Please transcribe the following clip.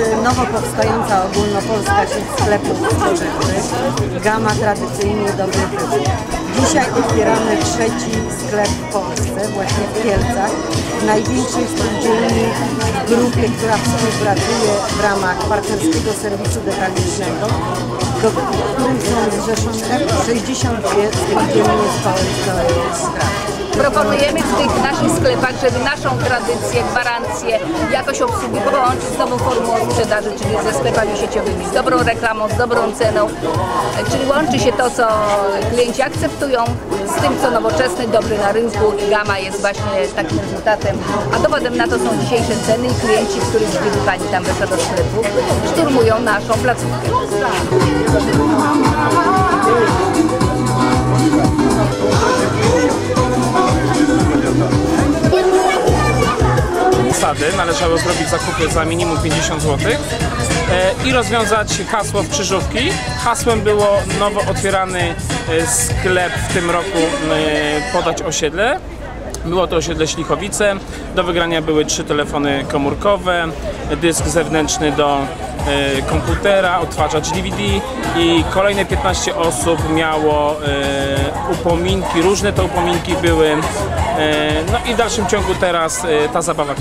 nowo powstająca ogólnopolska sieć sklepów spożywczych Gama tradycyjnie dobrych wybór. Dzisiaj otwieramy trzeci sklep w Polsce, właśnie w Kielcach, w największej spółdzielni grupie, która współpracuje w ramach partnerskiego serwisu detalicznego, do którym są zrzeszone 62 spółdzielnie z całej kraju. Proponujemy w tych naszych sklepach, żeby naszą tradycję, gwarancję, jakoś obsługi połączyć z nową formułą sprzedaży, czyli ze sklepami sieciowymi, z dobrą reklamą, z dobrą ceną. Czyli łączy się to, co klienci akceptują z tym, co nowoczesne, dobre na rynku i Gama jest właśnie takim rezultatem. A dowodem na to są dzisiejsze ceny i klienci, których gdyby Pani tam weszła do sklepu, szturmują naszą placówkę. zasady należało zrobić zakupy za minimum 50 zł e, i rozwiązać hasło w krzyżówki. Hasłem było nowo otwierany e, sklep w tym roku e, podać osiedle. Było to osiedle Ślichowice. Do wygrania były trzy telefony komórkowe, dysk zewnętrzny do e, komputera, odtwarzacz DVD i kolejne 15 osób miało e, upominki, różne te upominki były. E, no i w dalszym ciągu teraz ta zabawa